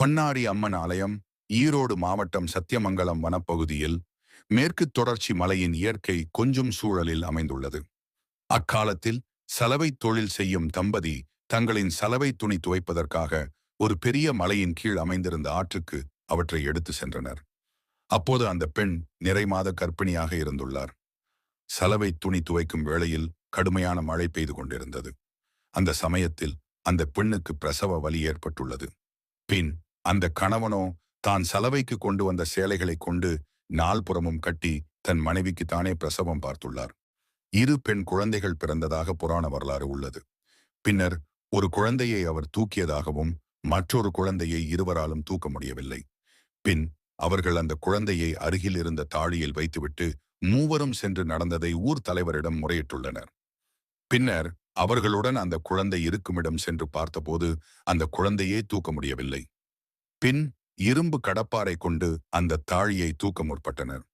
பண்ணாரி அம்மன் ஆலயம் ஈரோடு மாவட்டம் சத்தியமங்கலம் வனப்பகுதியில் மேற்கு தொடர்ச்சி மலையின் இயற்கை கொஞ்சம் சூழலில் அமைந்துள்ளது. அக்காலத்தில் சலவை தொழில் செய்யும் தம்பதி தங்களின் சலவை துணி துவைப்பதற்காக ஒரு பெரிய மலையின் கீழ் அமைந்திருந்த ஆற்றுக்கு அவற்றை எடுத்து சென்றனர். அப்போது அந்த பெண் நிறைமாத கர்ப்பிணியாக இருந்துள்ளார். சலவை துணி துவைக்கும் வேளையில் கடுமையான மழை பெய்து கொண்டிருந்தது. அந்த சமயத்தில் அந்த பெண்ணுக்கு பிரசவ வலி ஏற்பட்டுள்ளது. பின் அந்த கணவனோ தான் சலவைக்கு கொண்டு வந்த சேலைகளை கொண்டு நால்புறமும் கட்டி தன் மனைவிக்கு தானே பிரசவம் பார்த்துள்ளார். இரு பெண் குழந்தைகள் பிறந்ததாக புராண வரலாறு உள்ளது. பின்னர் ஒரு குழந்தையை அவர் தூக்கியதாகவும் மற்றொரு குழந்தையை இருவராலும் தூக்க முடியவில்லை. பின் அவர்கள் அந்த குழந்தையை அருகில் இருந்த தாழியில் வைத்துவிட்டு மூவரும் சென்று நடந்ததை ஊர் தலைவரிடம் முறையிட்டுள்ளனர். பின்னர் அவர்களுடன் அந்த குழந்தை இருக்குமிடம் சென்று பார்த்தபோது அந்த குழந்தையே தூக்க முடியவில்லை. பின் இரும்பு கடப்பாரை கொண்டு அந்த தாழியை தூக்க முற்பட்டனர்.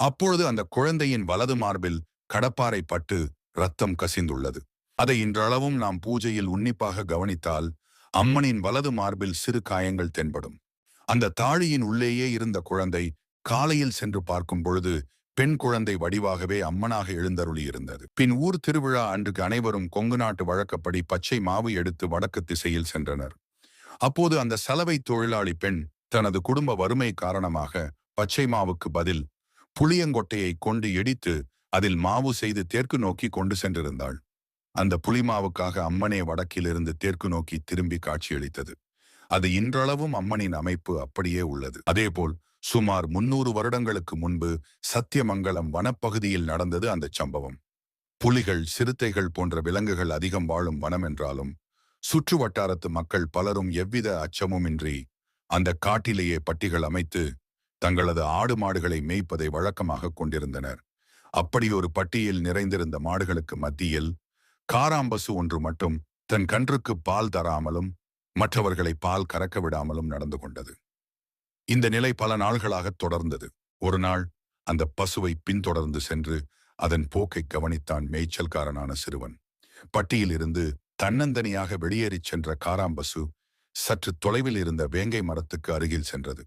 அப்பொழுது அந்த குழந்தையின் வலது மார்பில் கடப்பாறை பட்டு ரத்தம் கசிந்துள்ளது. அதை இன்றளவும் நாம் பூஜையில் உன்னிப்பாக கவனித்தால் அம்மனின் வலது மார்பில் சிறு காயங்கள் தென்படும். அந்த தாழியின் உள்ளேயே இருந்த குழந்தை காலையில் சென்று பார்க்கும் பொழுது பெண் குழந்தை வடிவாகவே அம்மனாக எழுந்தருளி இருந்தது பின் ஊர் திருவிழா அன்றுக்கு அனைவரும் கொங்கு நாட்டு வழக்கப்படி பச்சை மாவு எடுத்து வடக்கு திசையில் சென்றனர். அப்போது அந்த சலவை தொழிலாளி பெண் தனது குடும்ப வறுமை காரணமாக பச்சை மாவுக்கு பதில் புளியங்கொட்டையை கொண்டு இடித்து அதில் மாவு செய்து தெற்கு நோக்கி கொண்டு சென்றிருந்தாள். அந்த புலிமாவுக்காக அம்மனே வடக்கிலிருந்து தெற்கு நோக்கி திரும்பி காட்சியளித்தது. அது இன்றளவும் அம்மனின் அமைப்பு அப்படியே உள்ளது. அதேபோல் சுமார் முன்னூறு வருடங்களுக்கு முன்பு சத்தியமங்கலம் வனப்பகுதியில் நடந்தது அந்த சம்பவம். புலிகள் சிறுத்தைகள் போன்ற விலங்குகள் அதிகம் வாழும் வனம் என்றாலும் சுற்று வட்டாரத்து மக்கள் பலரும் எவ்வித அச்சமுமின்றி அந்த காட்டிலேயே பட்டிகள் அமைத்து தங்களது ஆடு மாடுகளை மேய்ப்பதை வழக்கமாக கொண்டிருந்தனர். அப்படி ஒரு பட்டியில் நிறைந்திருந்த மாடுகளுக்கு மத்தியில் காராம்பசு ஒன்று மட்டும் தன் கன்றுக்கு பால் தராமலும் மற்றவர்களை பால் கறக்க விடாமலும் நடந்து கொண்டது. இந்த நிலை பல நாள்களாக தொடர்ந்தது. ஒரு நாள் அந்த பசுவை பின்தொடர்ந்து சென்று அதன் போக்கை கவனித்தான் மேய்ச்சல்காரனான சிறுவன். பட்டியில் இருந்து தன்னந்தனியாக வெளியேறிச் சென்ற காராம்பசு சற்று தொலைவில் இருந்த வேங்கை மரத்துக்கு அருகில் சென்றது.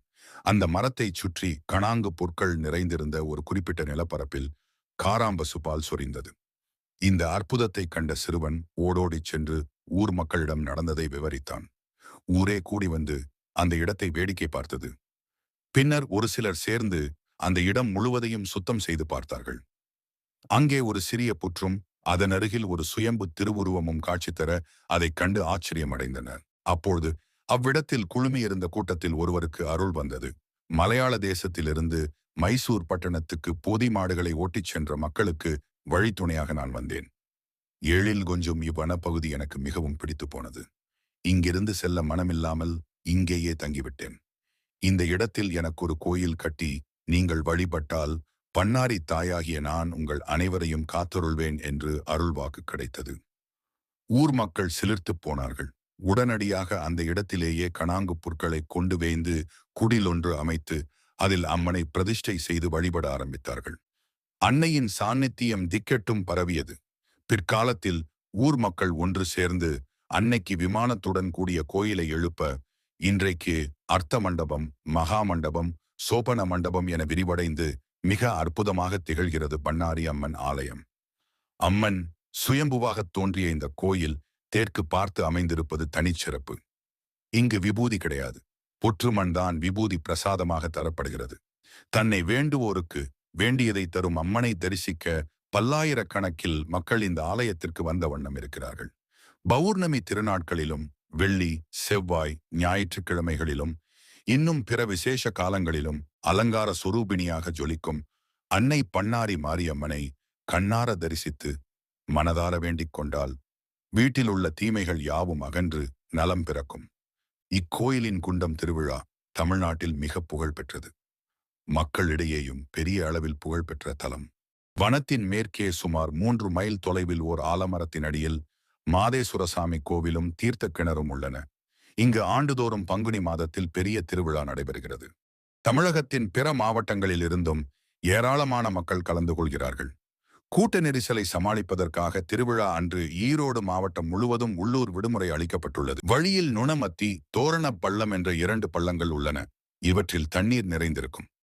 அந்த மரத்தை சுற்றி கணாங்கு பொருட்கள் நிறைந்திருந்த ஒரு குறிப்பிட்ட நிலப்பரப்பில் காராம்பசு பால் சொரிந்தது. இந்த அற்புதத்தை கண்ட சிறுவன் ஓடோடிச் சென்று ஊர் மக்களிடம் நடந்ததை விவரித்தான். ஊரே கூடி வந்து அந்த இடத்தை வேடிக்கை பார்த்தது. பின்னர் ஒரு சிலர் சேர்ந்து அந்த இடம் முழுவதையும் சுத்தம் செய்து பார்த்தார்கள். அங்கே ஒரு சிறிய புற்றும் அதன் அருகில் ஒரு சுயம்பு திருவுருவமும் காட்சி தர அதைக் கண்டு ஆச்சரியமடைந்தனர் அப்பொழுது அவ்விடத்தில் குழுமியிருந்த கூட்டத்தில் ஒருவருக்கு அருள் வந்தது. மலையாள தேசத்திலிருந்து மைசூர் பட்டணத்துக்கு போதி மாடுகளை ஓட்டிச் சென்ற மக்களுக்கு வழித்துணையாக நான் வந்தேன். ஏழில் கொஞ்சம் இவ்வனப்பகுதி எனக்கு மிகவும் பிடித்து போனது. இங்கிருந்து செல்ல மனமில்லாமல் இங்கேயே தங்கிவிட்டேன். இந்த இடத்தில் எனக்கு ஒரு கோயில் கட்டி நீங்கள் வழிபட்டால் பன்னாரி தாயாகிய நான் உங்கள் அனைவரையும் காத்தருள்வேன் என்று அருள்வாக்கு கிடைத்தது. ஊர் மக்கள் சிலிர்த்துப் போனார்கள். உடனடியாக அந்த இடத்திலேயே கணாங்கு புற்களை கொண்டு வேந்து குடிலொன்று அமைத்து அதில் அம்மனை பிரதிஷ்டை செய்து வழிபட ஆரம்பித்தார்கள். அன்னையின் சாநித்தியம் திக்கெட்டும் பரவியது. பிற்காலத்தில் ஊர் மக்கள் ஒன்று சேர்ந்து அன்னைக்கு விமானத்துடன் கூடிய கோயிலை எழுப்ப இன்றைக்கு அர்த்த மண்டபம் மகா மண்டபம் சோபன மண்டபம் என விரிவடைந்து மிக அற்புதமாக திகழ்கிறது பண்ணாரி அம்மன் ஆலயம். அம்மன் சுயம்புவாகத் தோன்றிய இந்த கோயில் தேற்கு பார்த்து அமைந்திருப்பது தனிச்சிறப்பு. இங்கு விபூதி கிடையாது. புற்றுமண் தான் விபூதி பிரசாதமாக தரப்படுகிறது. தன்னை வேண்டுவோருக்கு வேண்டியதை தரும் அம்மனை தரிசிக்க பல்லாயிரக்கணக்கில் மக்கள் இந்த ஆலயத்திற்கு வந்த வண்ணம் இருக்கிறார்கள். பௌர்ணமி திருநாட்களிலும் வெள்ளி செவ்வாய் ஞாயிற்றுக்கிழமைகளிலும் இன்னும் பிற விசேஷ காலங்களிலும் அலங்கார சுரூபிணியாக ஜொலிக்கும் அன்னை பண்ணாரி மாரியம்மனை கண்ணார தரிசித்து மனதார வேண்டிக் கொண்டால் வீட்டில் உள்ள தீமைகள் யாவும் அகன்று நலம் பிறக்கும். இக்கோயிலின் குண்டம் திருவிழா தமிழ்நாட்டில் மிக புகழ் பெற்றது. மக்களிடையேயும் பெரிய அளவில் புகழ்பெற்ற தலம். வனத்தின் மேற்கே சுமார் மூன்று மைல் தொலைவில் ஓர் ஆலமரத்தின் அடியில் மாதேஸ்வரசாமி கோவிலும் தீர்த்த கிணறும் உள்ளன. இங்கு ஆண்டுதோறும் பங்குனி மாதத்தில் பெரிய திருவிழா நடைபெறுகிறது. தமிழகத்தின் பிற மாவட்டங்களில் இருந்தும் ஏராளமான மக்கள் கலந்து கொள்கிறார்கள். கூட்ட நெரிசலை சமாளிப்பதற்காக திருவிழா அன்று ஈரோடு மாவட்டம் முழுவதும் உள்ளூர் விடுமுறை அளிக்கப்பட்டுள்ளது. வழியில் நுணமத்தி தோரணப் பள்ளம் என்ற இரண்டு பள்ளங்கள் உள்ளன. இவற்றில் தண்ணீர் நிறைந்திருக்கும்.